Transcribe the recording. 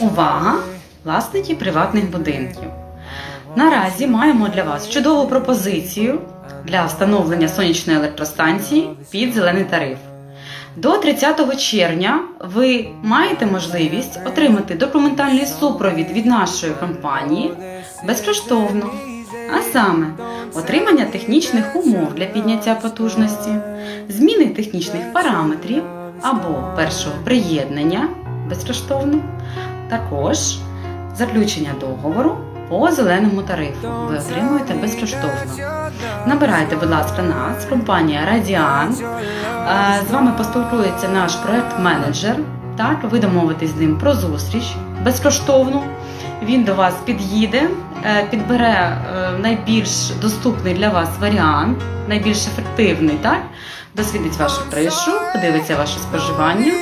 Увага! Власники приватних будинків. Наразі маємо для вас чудову пропозицію для встановлення сонячної електростанції під зелений тариф. До 30 червня ви маєте можливість отримати документальний супровід від нашої компанії безкоштовно. А саме отримання технічних умов для підняття потужності, зміни технічних параметрів або першого приєднання безкоштовно, також заключення договору по зеленому тарифу. Ви отримуєте безкоштовно. Набирайте, будь ласка, нас, компанія Радіан. Е, З вами поспілкується наш проект-менеджер. Так, ви домовитесь з ним про зустріч безкоштовну. Він до вас під'їде, е, підбере е, найбільш доступний для вас варіант, найбільш ефективний, так? Дослідить вашу кришу, подивиться ваше споживання